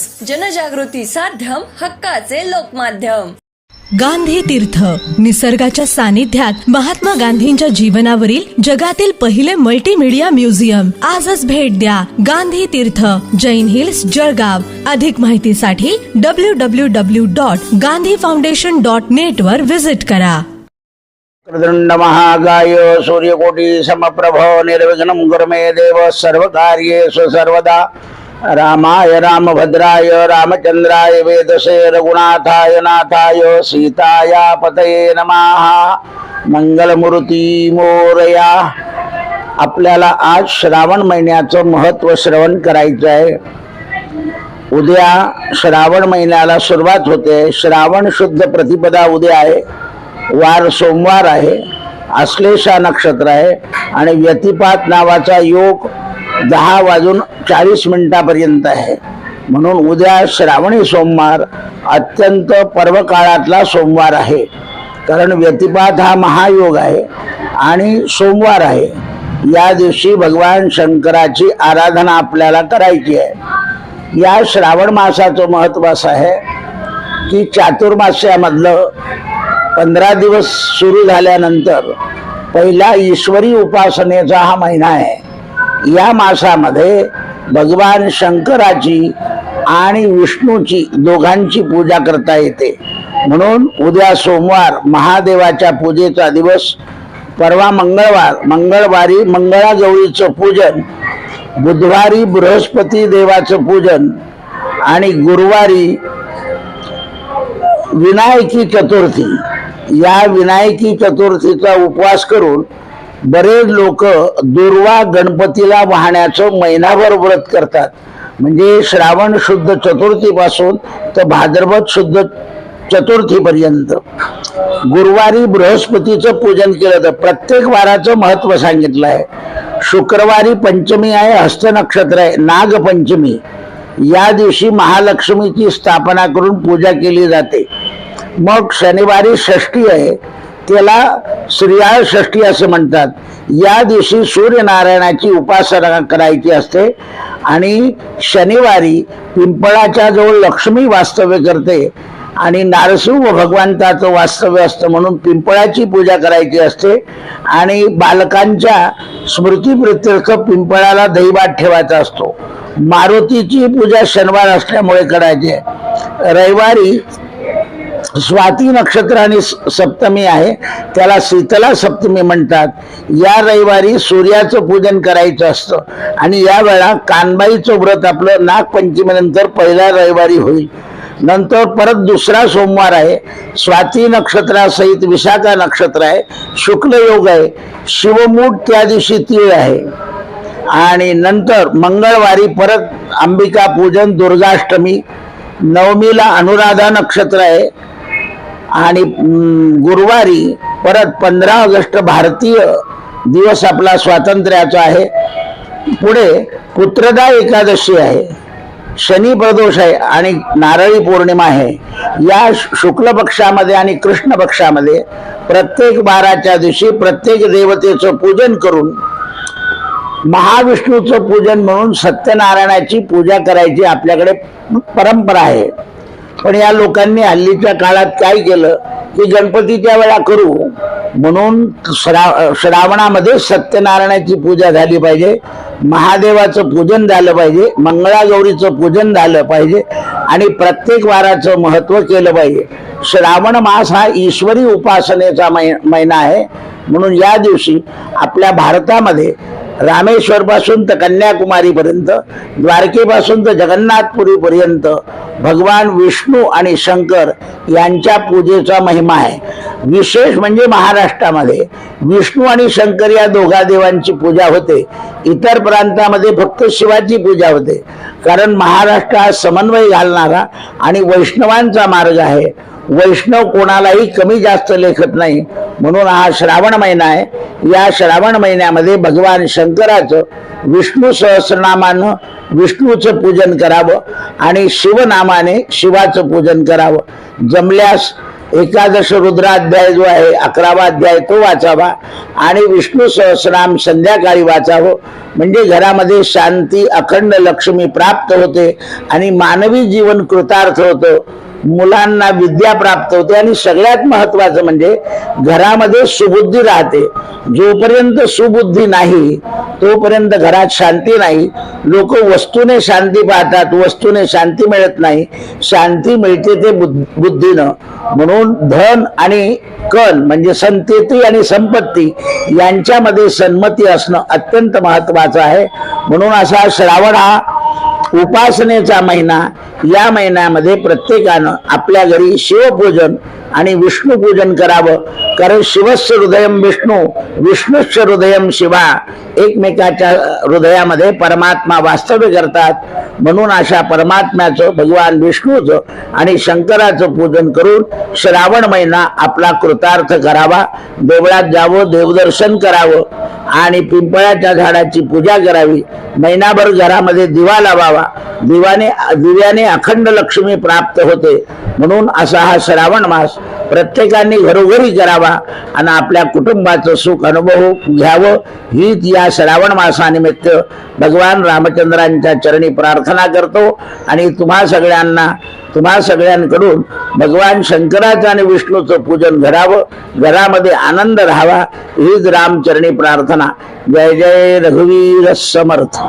News. जनजागृती साध्यम हक्काचे लोकमाध्यम. गांधी तीर्थ. निसर्गाच्या सानिध्यात महात्मा गांधींच्या जीवनावरील जगातील पहिले मल्टीमीडिया म्युझियम आजच भेट द्या गांधी तीर्थ. जैन हिल्स जळगाव. अधिक माहितीसाठी W W W dot Gandhi foundation dot net वर विजिट करा. कृदंड महागाय सूर्यकोटी समप्रभ निर्विघ्नं कुरु मे देव सर्वकार्येषु सर्वदा. रामाय रामभद्राय रामचंद्राय वेदसे रघुनाथाय नाथाय सीताया पतये नमः। मंगलमूर्ती मोरया। आपल्याला आज श्रावण महिन्याचं महत्त्व श्रवण करायचं आहे उद्या श्रावण महिन्याला सुरुवात होते. श्रावण शुद्ध प्रतिपदा उद्या आहे. वार सोमवार आहे. आश्लेषा नक्षत्र आहे. आणि व्यतिपात नावाचा योग दहा वाजून चाळीस मिनिटापर्यंत आहे. म्हणून उद्या श्रावणी सोमवार अत्यंत पर्व काळातला सोमवार आहे. कारण व्यतिपात हा महायोग आहे आणि सोमवार आहे. या दिवशी भगवान शंकराची आराधना आपल्याला करायची आहे. या श्रावण मासाचं महत्त्व असं आहे की चातुर्मास्यामधलं पंधरा दिवस सुरू झाल्यानंतर पहिला ईश्वरी उपासनेचा हा महिना आहे. या मासामध्ये भगवान शंकराची आणि विष्णूची दोघांची पूजा करता येते. म्हणून उद्या सोमवार महादेवाच्या पूजेचा दिवस. परवा मंगळवार मंगळवारी मंगळागौरीचं पूजन बुधवारी बृहस्पती देवाचं पूजन आणि गुरुवारी विनायकी चतुर्थी. या विनायकी चतुर्थीचा उपवास करून बरेच लोक दुर्वा गणपतीला वाहण्याचं महिनाभर व्रत करतात. म्हणजे श्रावण शुद्ध चतुर्थीपासून तर भाद्रपद शुद्ध चतुर्थीपर्यंत. गुरुवारी बृहस्पतीचं पूजन केलं तर प्रत्येक वाराचं महत्त्व सांगितलं आहे. शुक्रवारी पंचमी आहे हस्त नक्षत्र आहे नागपंचमी. या दिवशी महालक्ष्मीची स्थापना करून पूजा केली जाते. मग शनिवारी षष्ठी आहे. त्याला श्रीयाळ षष्टी असं म्हणतात. या दिवशी सूर्यनारायणाची उपासना करायची असते आणि शनिवारी पिंपळाच्या जवळ लक्ष्मी वास्तव्य करते आणि नारसिंह भगवंताचं वास्तव्य असतं म्हणून पिंपळाची पूजा करायची असते आणि बालकांच्या स्मृतीप्रित्यर्थ पिंपळाला दहीभात ठेवायचा असतो. मारुतीची पूजा शनिवार असल्यामुळे करायची. आहे रविवारी स्वाती नक्षत्र आणि स- सप्तमी आहे त्याला शीतला सप्तमी म्हणतात. या रविवारी सूर्याचं पूजन करायचं असतं. आणि या वेळा कानबाईचं व्रत आपलं नागपंचमीनंतर पहिल्या रविवारी होईल. नंतर परत दुसरा सोमवार आहे. स्वाती नक्षत्रासहित विशाखा नक्षत्र आहे. शुक्ल योग आहे. शिवमूठ त्या दिवशी तीळ आहे. आणि नंतर मंगळवारी परत अंबिका पूजन दुर्गाष्टमी नवमीला अनुराधा नक्षत्र आहे. आणि गुरुवारी परत पंधरा ऑगस्ट भारतीय दिवस आपला स्वातंत्र्याचा आहे. पुढे पुत्रदा एकादशी आहे. शनी प्रदोष आहे आणि नारळी पौर्णिमा आहे. या शुक्ल पक्षामध्ये आणि कृष्ण पक्षामध्ये प्रत्येक बाराच्या दिवशी प्रत्येक देवतेचं पूजन करून महाविष्णूचं पूजन म्हणून सत्यनारायणाची पूजा करायची आपल्याकडे परंपरा आहे. पण या लोकांनी हल्लीच्या काळात काय केलं की गणपतीच्या वेळा करू म्हणून श्रा श्रावणामध्ये सत्यनारायणाची पूजा झाली पाहिजे महादेवाचं पूजन झालं पाहिजे मंगळागौरीचं पूजन झालं पाहिजे आणि प्रत्येक वाराचं महत्त्व केलं पाहिजे. श्रावण मास हा ईश्वरी उपासनेचा मै महिना आहे. म्हणून या दिवशी आपल्या भारतामध्ये रामेश्वर पासून तर कन्याकुमारीपर्यंत द्वारकेपासून तर जगन्नाथपुरीपर्यंत भगवान विष्णू आणि शंकर यांच्या पूजेचा महिमा आहे. विशेष म्हणजे महाराष्ट्रामध्ये विष्णू आणि शंकर या दोघा देवांची पूजा होते. इतर प्रांतामध्ये फक्त शिवाची पूजा होते. कारण महाराष्ट्र हा समन्वय घालणारा आणि वैष्णवांचा मार्ग आहे. वैष्णव कोणालाही कमी जास्त लेखत नाही. म्हणून हा श्रावण महिना आहे. या श्रावण महिन्यामध्ये भगवान शंकराचं विष्णू सहस्रनामानं विष्णूचं पूजन करावं आणि शिवनामाने शिवाचं पूजन करावं. जमल्यास एकादश रुद्राध्याय जो आहे अकरावा अध्याय तो वाचावा आणि विष्णू सहस्रनाम संध्याकाळी वाचावं. म्हणजे घरामध्ये शांती अखंड लक्ष्मी प्राप्त होते आणि मानवी जीवन कृतार्थ होतं. मुलांना विद्या प्राप्त होते आणि सगळ्यात महत्वाचं म्हणजे घरामध्ये सुबुद्धी राहते. जोपर्यंत सुबुद्धी नाही तोपर्यंत घरात शांती नाही. लोक वस्तूने शांती पाहतात वस्तूने शांती मिळत नाही. शांती मिळते ते बुद्ध- बुद्धीनं. म्हणून धन आणि कल म्हणजे संतती आणि संपत्ती यांच्यामध्ये सन्मती असणं अत्यंत महत्वाचं आहे. म्हणून असा श्रावण हा उपासनेचा महिना या महिन्यामध्ये प्रत्येकानं आपल्या घरी शिवपूजन आणि विष्णू पूजन करावं. कारण शिवस्य हृदयम विष्णू विष्णुश्च हृदयम शिवा एकमेकाच्या हृदयामध्ये परमात्मा वास्तव्य करतात. म्हणून अशा परमात्म्याचं भगवान विष्णूचं आणि शंकराचं पूजन करून श्रावण महिना आपला कृतार्थ करावा. देवळात जावं देवदर्शन करावं. आणि पिंपळाच्या झाडाची पूजा करावी. महिनाभर घरामध्ये दिवा लावावा. दिवाने दिव्याने अखंड लक्ष्मी प्राप्त होते. म्हणून असा हा श्रावण मास प्रत्येकाने घरोघरी करावा आणि आपल्या कुटुंबाचं सुख अनुभव घ्यावं. हीच या श्रावण मासानिमित्त भगवान रामचंद्रांच्या चरणी प्रार्थना करतो. आणि तुम्हा सगळ्यांना तुम्हा सगळ्यांकडून भगवान शंकराचं आणि विष्णूचं पूजन करावं. घरामध्ये आनंद राहावा. हीच रामचरणी प्रार्थना. जय जय रघुवीर समर्थ.